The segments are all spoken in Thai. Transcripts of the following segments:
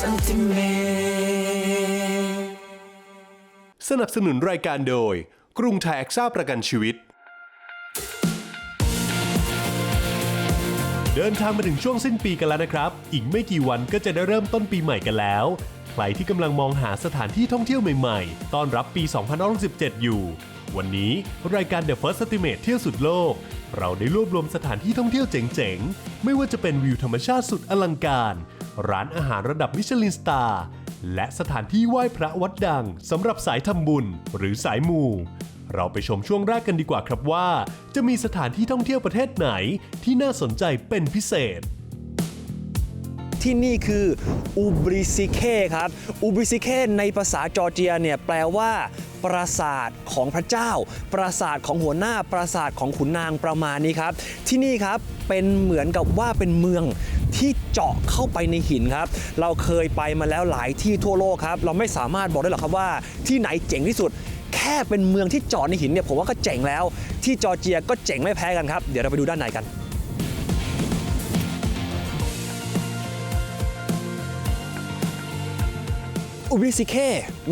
สนับสนุนรายการโดย กรุงไทยแอคซ่าประกันชีวิต เดินทางมาถึงช่วงสิ้นปีกันแล้วนะครับ อีกไม่กี่วันก็จะได้เริ่มต้นปีใหม่กันแล้ว ใครที่กำลังมองหาสถานที่ท่องเที่ยวใหม่ๆ ต้อนรับปี 2017 อยู่ วันนี้รายการ The First Estimate เที่ยวสุดโลก เราได้รวบรวมสถานที่ท่องเที่ยวเจ๋งๆ ไม่ว่าจะเป็นวิวธรรมชาติสุดอลังการ ร้านอาหารระดับมิชลินสตาร์ และสถานที่ไหว้พระวัดดังสำหรับสายทำบุญหรือสายมู เราไปชมช่วงแรกกันดีกว่าครับว่า จะมีสถานที่ท่องเที่ยวประเทศไหนที่น่าสนใจเป็นพิเศษที่นี่คืออูบริซิเคครับอูบริซิเคในภาษาจอร์เจียเนี่ยแปลว่าปราสาทของพระเจ้า ปราสาทของหัวหน้า ปราสาทของขุนนางประมาณนี้ครับ ที่นี่ครับเป็นเหมือนกับว่าเป็นเมือง ที่เจาะเข้าไปในหินครับ เราเคยไปมาแล้วหลายที่ทั่วโลกครับ เราไม่สามารถบอกได้หรอกครับว่าที่ไหนเจ๋งที่สุด แค่เป็นเมืองที่เจาะในหินเนี่ยผมว่าก็เจ๋งแล้ว ที่จอร์เจียก็เจ๋งไม่แพ้กันครับ เดี๋ยวเราไปดูด้านในกันอุบิซิเค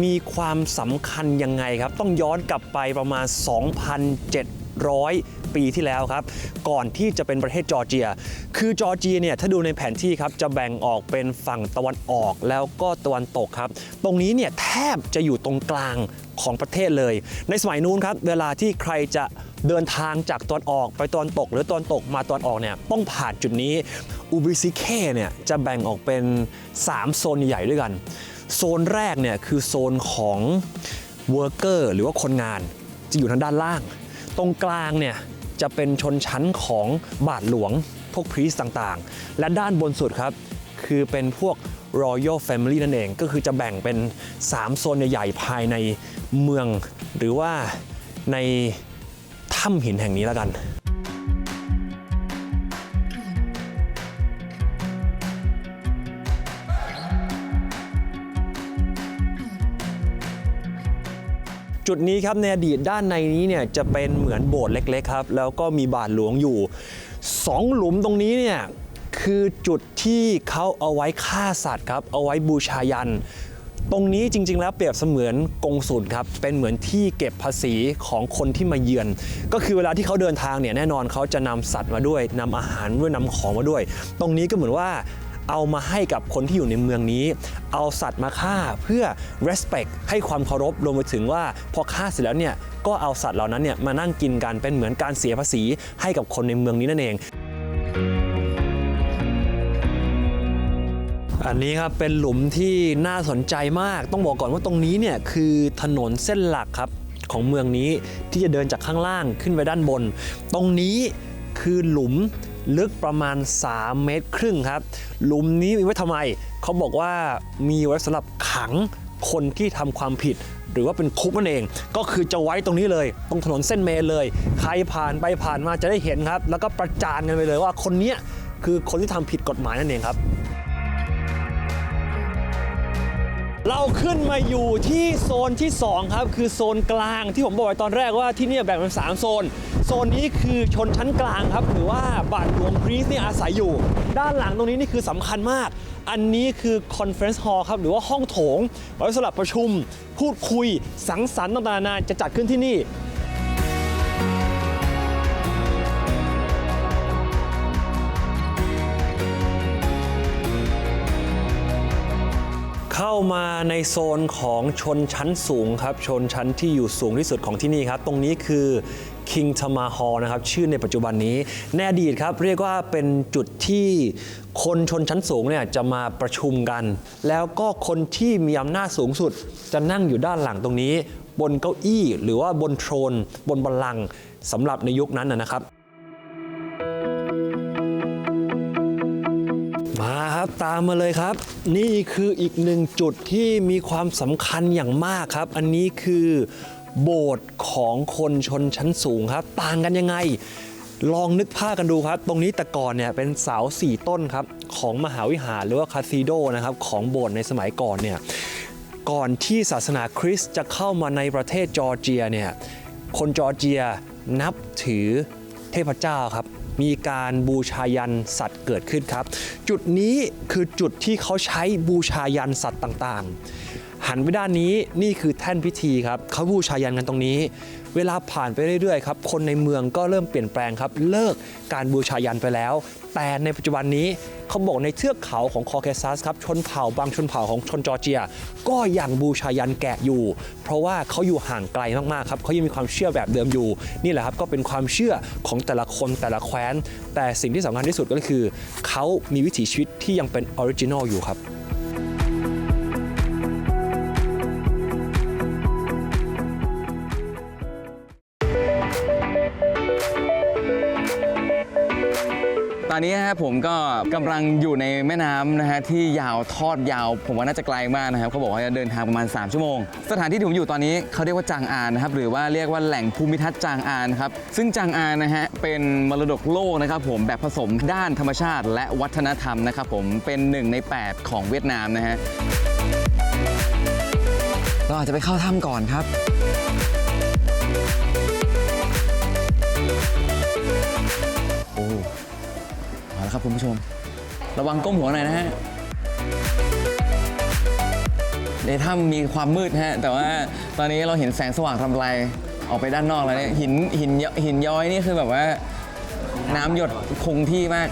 มีความสำคัญยังไงครับ ต้องย้อนกลับไปประมาณ 2,700 ปีที่แล้วครับ ก่อนที่จะเป็นประเทศจอร์เจีย คือจอร์เจียเนี่ยถ้าดูในแผนที่ครับจะแบ่งออกเป็นฝั่งตะวันออกแล้วก็ตะวันตกครับ ตรงนี้เนี่ยแทบจะอยู่ตรงกลางของประเทศเลย ในสมัยนู้นครับ เวลาที่ใครจะเดินทางจากตอนออกไปตอนตก หรือตอนตกมาตอนออกเนี่ยต้องผ่านจุดนี้อุบิซิเคเนี่ยจะแบ่งออกเป็น 3 โซนใหญ่ด้วยกัน โซนแรกเนี่ยคือโซนของเวิร์กเกอร์หรือว่าคนงานจะอยู่ทางด้านล่าง ตรงกลางเนี่ยจะเป็นชนชั้นของบาทหลวง พวกพรีสต่างๆ และด้านบนสุดครับ คือเป็นพวก Royal Family นั่นเอง ก็คือจะแบ่งเป็น 3 โซนใหญ่ๆ ภายในเมือง หรือว่าในถ้ำหินแห่งนี้แล้วกัน จุดนี้ครับในอดีตด้านในนี้เนี่ยจะเป็นเหมือนโบสถ์เล็กๆครับ แล้วก็มีบาทหลวงอยู่สองหลุมตรงนี้เนี่ยคือจุดที่เขาเอาไว้ฆ่าสัตว์ครับ เอาไว้บูชายัน ตรงนี้จริง ๆ แล้วเปรียบเสมือนกงสุลครับ เป็นเหมือนที่เก็บภาษีของคนที่มาเยือน ก็คือเวลาที่เขาเดินทางเนี่ยแน่นอนเขาจะนำสัตว์มาด้วยนำอาหารด้วยนำของมาด้วย ตรงนี้ก็เหมือนว่า เอามาให้กับคนที่อยู่ในเมืองนี้ เอาสัตว์มาฆ่าเพื่อ respect ให้ความเคารพรวมไปถึงว่าพอฆ่าเสร็จแล้วเนี่ยก็เอาสัตว์เหล่านั้นเนี่ยมานั่งกินกันเป็นเหมือนการเสียภาษีให้กับคนในเมืองนี้นั่นเอง อันนี้ครับเป็นหลุมที่น่าสนใจมาก ต้องบอกก่อนว่าตรงนี้เนี่ยคือถนนเส้นหลักครับของเมืองนี้ที่จะเดินจากข้างล่างขึ้นไปด้านบน ตรงนี้คือหลุม ลึกประมาณ 3 เมตรครึ่งครับ หลุมนี้มีไว้ทำไม เขาบอกว่ามีไว้สำหรับขังคนที่ทำความผิด หรือว่าเป็นคุกนั่นเอง ก็คือจะไว้ตรงนี้เลย ตรงถนนเส้นเมนเลย ใครผ่านไปผ่านมาจะได้เห็นครับ แล้วก็ประจานกันไปเลยว่าคนนี้คือคนที่ทำผิดกฎหมายนั่นเองครับ เราขึ้นมาอยู่ที่โซนที่ 2 ครับ คือโซนกลางที่ผมบอกไว้ตอนแรกว่าที่นี่แบ่งเป็น 3 โซน โซนนี้คือชนชั้นกลางครับหรือว่าบาทหลวงกรีซเนี่ยอาศัยอยู่ ด้านหลังตรงนี้นี่คือสำคัญมาก อันนี้คือคอนเฟรนซ์ฮอลล์ครับ หรือว่าห้องโถง ไว้สำหรับประชุม พูดคุย สังสรรค์ต่างๆนานาจะจัดขึ้นที่นี่ เข้ามาในโซนของชนชั้นสูงครับ ชนชั้นที่อยู่สูงที่สุดของที่นี่ครับ ตรงนี้คือ King King t a m a h a l นะครับ ชื่อในปัจจุบันนี้ในอดีตครับ เรียกว่าเป็นจุดที่คนชนชั้นสูงเนี่ยจะมาประชุมกัน แล้วก็คนที่มีอำนาจสูงสุด จะนั่งอยู่ด้านหลังตรงนี้ บนเก้าอี้ หรือว่าบนโทรน บนบัลลังก์สำหรับในยุคนั้นนะครับ มาครับตามมาเลยครับ นี่คืออีกหนึ่งจุดที่มีความสำคัญอย่างมากครับ อันนี้คือโบสถ์ของคนชนชั้นสูงครับ ต่างกันยังไง ลองนึกภาพกันดูครับ ตรงนี้แต่ก่อนเนี่ยเป็นเสาสี่ต้นครับ ของมหาวิหารหรือว่าคาซีโดนะครับ ของโบสถ์ในสมัยก่อนเนี่ยก่อนที่ศาสนาคริสต์จะเข้ามาในประเทศจอร์เจียเนี่ยคนจอร์เจียนับถือเทพเจ้าครับ มีการบูชายันสัตว์เกิดขึ้นครับ จุดนี้คือจุดที่เขาใช้บูชายันสัตว์ต่างๆ หันไปด้านนี้นี่คือแท่นพิธีครับเขาบูชายันกันตรงนี้ เวลาผ่านไปเรื่อยๆครับคนในเมืองก็เริ่มเปลี่ยนแปลงครับ เลิกการบูชายันไปแล้ว แต่ในปัจจุบันนี้เขาบอกในเทือกเขาของคอเคซัสครับชนเผ่าบางชนเผ่าของชนจอร์เจีย ก็ยังบูชายันแกะอยู่ เพราะว่าเขาอยู่ห่างไกลมากๆครับเขายังมีความเชื่อแบบเดิมอยู่ นี่แหละครับก็เป็นความเชื่อของแต่ละคนแต่ละแคว้น แต่สิ่งที่สำคัญที่สุดก็คือ เขามีวิถีชีวิตที่ยังเป็นออริจินอลอยู่ครับ อนนี้ฮะผมก็กำลังอยู่ในแม่น้ำนะฮะที่ยาวทอดยาว ผมว่าน่าจะไกลมากนะครับเขาบอกว่าจะเดินทางประมาณ 3 ชั่วโมง สถานที่ที่ผมอยู่ตอนนี้เขาเรียกว่าจางอานนะครับหรือว่าเรียกว่าแหล่งภูมิทัศน์จางอานครับซึ่งจางอานนะฮะเป็นมรดกโลกนะครับผมแบบผสมด้านธรรมชาติ และวัฒนธรรมนะครับผมเป็นหนึ่งใน 8 ของเวียดนามนะฮะเราอาจจะไปเข้าถ้ำก่อนครับ เอาละครับคุณผู้ชม ระวังก้มหัวหน่อยนะฮะในถ้ำมีความมืดฮะ แต่ว่าตอนนี้เราเห็นแสงสว่างทำลายออกไปด้านนอกแล้วเนี่ยหินหินหินย้อยนี่คือแบบว่าน้ำหยดคงที่มาก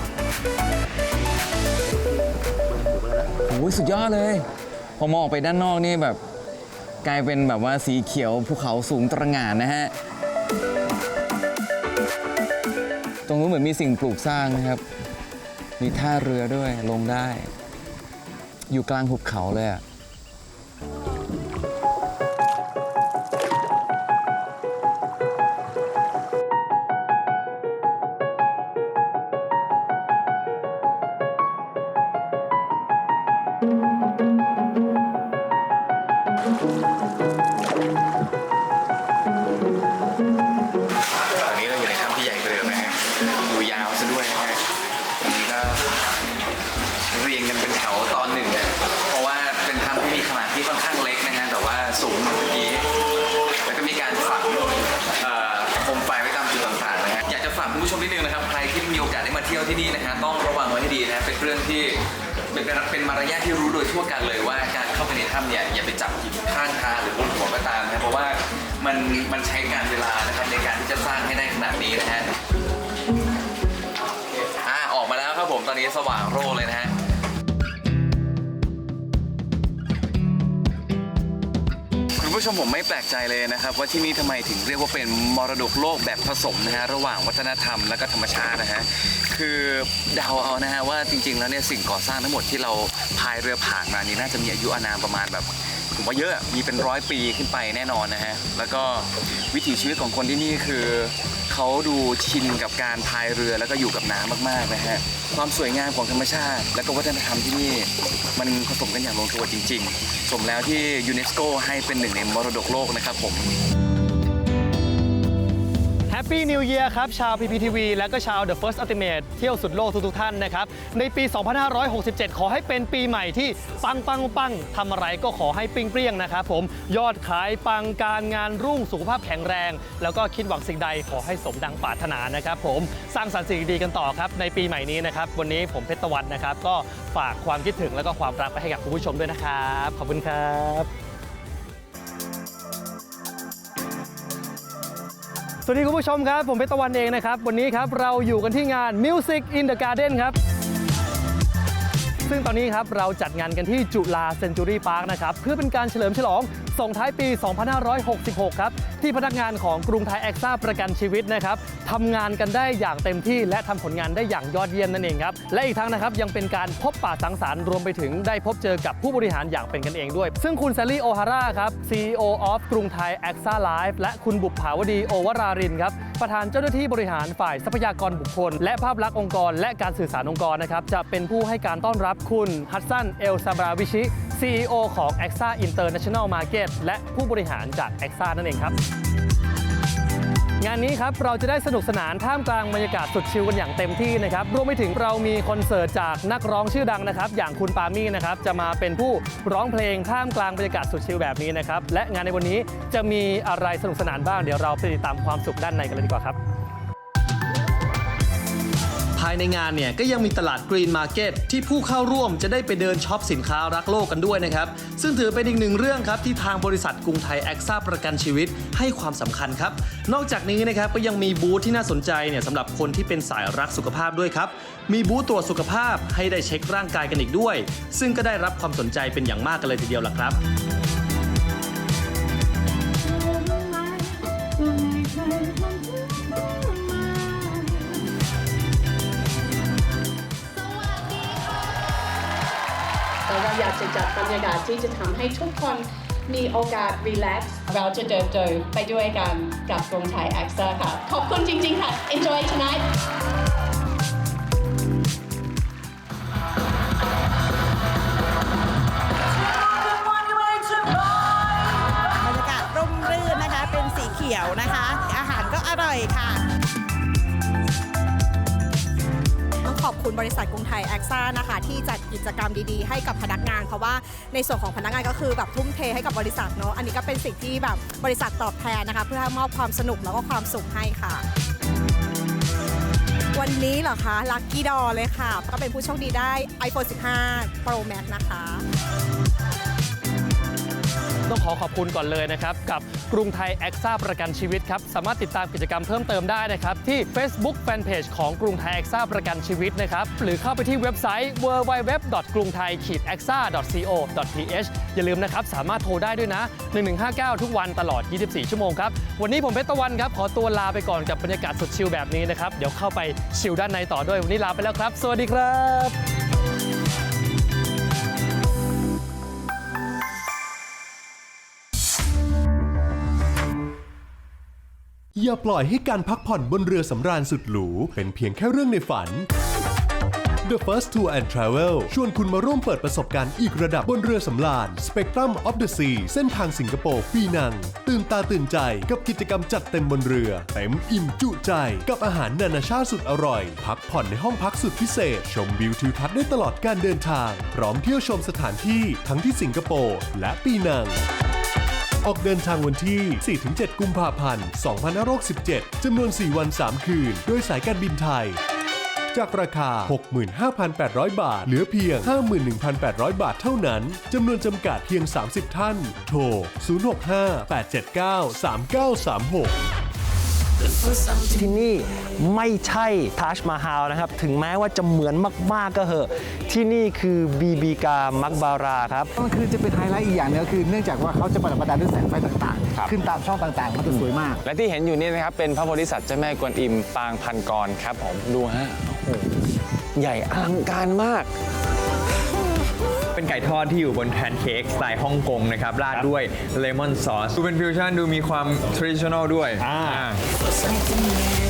โอ้ยสุดยอดเลยพอมองออกไปด้านนอกนี่แบบ กลายเป็นแบบว่าสีเขียวภูเขาสูงตระหง่านนะฮะ ตรงนู้นเหมือนมีสิ่งปลูกสร้างนะครับ มีท่าเรือด้วยลงได้ อยู่กลางหุบเขาเลยอะ มารยาทที่รู้โดยทั่วกันเลยว่าการเข้าไปในถ้ำเนี่ยอย่าไปจับหินข้างทางหรือบนหัวก็ตามนะเพราะว่ามันมันใช้การเวลานะครับในการที่จะสร้างให้ได้ขนาดนี้นะฮะอ่าออกมาแล้วครับผมตอนนี้สว่างโร่เลยนะฮะ ผู้ชมผมไม่แปลกใจเลยนะครับ ว่าที่นี่ทำไมถึงเรียกว่าเป็นมรดกโลกแบบผสมนะฮะระหว่างวัฒนธรรมและก็ธรรมชาตินะฮะคือเดาเอานะฮะว่าจริง ๆ แล้วเนี่ยสิ่งก่อสร้างทั้งหมดที่เราพายเรือผ่านมานี่น่าจะมีอายุอานามประมาณแบบผมว่าเยอะมีเป็นร้อยปีขึ้นไปแน่นอนนะฮะแล้วก็วิถีชีวิตของคนที่นี่คือ เขาดูชินกับการพายเรือแล้วก็อยู่กับน้ำมากๆนะฮะความสวยงามของธรรมชาติ และก็วัฒนธรรมที่นี่มันผสมกันอย่างลงตัวจริง ๆ สมแล้วที่ยูเนสโกให้เป็นหนึ่งในมรดกโลกนะครับผม ปปี้นิวเ a ียร์ครับ ชาว PPTV และก็ชาว The First Ultimate เที่ยวสุดโลกทุกๆท่านนะครับ ในปี 2567 ขอให้เป็นปีใหม่ที่ปังปังปังทำอะไรก็ขอให้ปิ้งเปรี้ยงนะครับผมยอดขายปังการงานรุ่งสุขภาพแข็งแรง แล้วก็คิดหวังสิ่งใดขอให้สมดังปรารถนานะครับผมสร้างสรรค์สิ่งดีกันต่อครับในปีใหม่นี้นะครับวันนี้ผมเพชรตะวันนะครับ ก็ฝากความคิดถึงแล้วก็ความรักไปให้กับคุณผู้ชมด้วยนะครับขอบคุณครับ สวัสดีคุณผู้ชมครับ ผมเพชรตะวันเองนะครับ วันนี้ครับเราอยู่กันที่งาน Music in the Garden ครับ ซึ่งตอนนี้ครับเราจัดงานกันที่จุฬาเซนจูรี่พาร์คนะครับ เพื่อเป็นการเฉลิมฉลอง ส่งท้ายปี 2566 ครับ ที่พนักงานของกรุงไทยแอคซ่าประกันชีวิตนะครับทำงานกันได้อย่างเต็มที่และทำผลงานได้อย่างยอดเยี่ยมนั่นเองครับ และอีกทั้งนะครับยังเป็นการพบปะสังสรรค์รวมไปถึงได้พบเจอกับผู้บริหารอย่างเป็นกันเองด้วย ซึ่งคุณแซลลี่โอฮาร่าครับ CEO of กรุงไทยแอคซ่าไลฟ์และคุณบุปผาวดีโอวรารินครับประธานเจ้าหน้าที่บริหารฝ่ายทรัพยากรบุคคล และภาพลักษณ์องค์กร และการสื่อสารองค์กรนะครับจะเป็นผู้ให้การต้อนรับคุณฮัตสันเอลซาบราวิชิ CEO ของ a x a International Market และผู้บริหารจาก a x a นั่นเองครับ งานนี้ครับเราจะได้สนุกสนานท่ามกลางบรรยากาศสุดชิลกันอย่างเต็มที่นะครับรวมไปถึงเรามีคอนเสิร์ตจากนักร้องชื่อดังนะครับ อย่างคุณปามี่นะครับจะมาเป็นผู้ร้องเพลงท่ามกลางบรรยากาศสุดชิลแบบนี้นะครับและงานในวันนี้จะมีอะไรสนุกสนานบ้างเดี๋ยวเราไปติดตามความสุขด้านในกันเลยดีกว่าครับายในงานเนี่ยก็ยังมีตลาดกรีนมาร์เก็ตที่ผู้เข้าร่วมจะได้ไปเดินช็อปสินค้ารักโลกกันด้วยนะครับ ซึ่งถือเป็นอีกหนึ่งเรื่องครับที่ทางบริษัทกรุงไทยแอคซ่าประกันชีวิตให้ความสำคัญครับ นอกจากนี้นะครับก็ยังมีบูธที่น่าสนใจเนี่ยสำหรับคนที่เป็นสายรักสุขภาพด้วยครับ มีบูธตรวจสุขภาพให้ได้เช็คร่างกายกันอีกด้วย ซึ่งก็ได้รับความสนใจเป็นอย่างมากกันเลยทีเดียวล่ะครับ เรากจะจัดบรรยากาศที่จะทำให้ทุกคนมีโอกาสรีแลกซ์เราจะเดินโดยไปด้วยกันกับกรุงไทยแอคเซ่าค่ะ ขอบคุณจริง ๆ ค่ะ enjoy tonight บรรยากาศร่มรื่นนะคะ เป็นสีเขียวนะคะ อาหารก็อร่อยค่ะ ขอบคุณบริษัทกรุงไทยแอคซ่านะคะที่จัดกิจกรรมดีๆ ให้กับพนักงาน เพราะว่าในส่วนของพนักงานก็คือแบบทุ่มเทให้กับบริษัทเนาะอันนี้ก็เป็นสิ่งที่แบบบริษัทตอบแทนนะคะ เพื่อมอบความสนุกแล้วก็ความสุขให้ค่ะวันนี้เหรอคะลัคกี้ดอเลยค่ะ ก็เป็นผู้โชคดีได้ iPhone 15 Pro Max นะคะ ต้องขอขอบคุณก่อนเลยนะครับ กับกรุงไทยแอคซ่าประกันชีวิตครับ สามารถติดตามกิจกรรมเพิ่มเติมได้นะครับ ที่ Facebook Fanpage ของกรุงไทยแอคซ่าประกันชีวิตนะครับ หรือเข้าไปที่เว็บไซต์ www. กรุงไทย a x a co th อย่าลืมนะครับ สามารถโทรได้ด้วยนะ 1159 ทุกวันตลอด 24 ชั่วโมงครับ วันนี้ผมเพชรตะวันครับ ขอตัวลาไปก่อนกับบรรยากาศสุดชิลแบบนี้นะครับ เดี๋ยวเข้าไปชิลด้านในต่อด้วย วันนี้ลาไปแล้วครับ สวัสดีครับ อย่าปล่อยให้การพักผ่อนบนเรือสำราญสุดหรู เป็นเพียงแค่เรื่องในฝัน The First Tour and Travel ชวนคุณมาร่วมเปิดประสบการณ์อีกระดับบนเรือสำราญ Spectrum of the Sea เส้นทางสิงคโปร์ปีนัง ตื่นตาตื่นใจกับกิจกรรมจัดเต็มบนเรือ เต็มอิ่มจุใจ กับอาหารนานาชาติสุดอร่อย พักผ่อนในห้องพักสุดพิเศษ ชมวิวทิวทัศน์ได้ตลอดการเดินทาง พร้อมเที่ยวชมสถานที่ทั้งที่สิงคโปร์และปีนัง ออกเดินทางวันที่ 4-7 กุมภาพันธ์ 2567 จำนวน 4 วัน 3 คืน โดยสายการบินไทย จากราคา 65,800 บาท เหลือเพียง 51,800 บาทเท่านั้น จำนวนจำกัดเพียง 30 ท่าน โทร 065-879-3936 ที่นี่ไม่ใช่ทัชมาฮาลนะครับ ถึงแม้ว่าจะเหมือนมาก ๆ ก็เหอะ ที่นี่คือบีบีกามักบาราครับมันคือจะเป็นไฮไลท์อีกอย่างหนึงก็คือเนื่องจากว่าเขาจะประดับประดาด้วยแสงไฟต่างครับๆขึ้นตามช่องต่างๆมันจะสวยมาก และที่เห็นอยู่นี่นะครับ เป็นพระโพธิสัตว์เจ้าแม่กวนอิมปางพันกรครับผมดูฮะโอ้โหใหญ่อลังการมาก เป็นไก่ทอดที่อยู่บนแพนเค้กสไตล์ฮ่องกงนะครับ ราดด้วยเลมอนซอส ดูเป็นฟิวชั่น ดูมีความทร i ิช i o น a l ด้วย Something new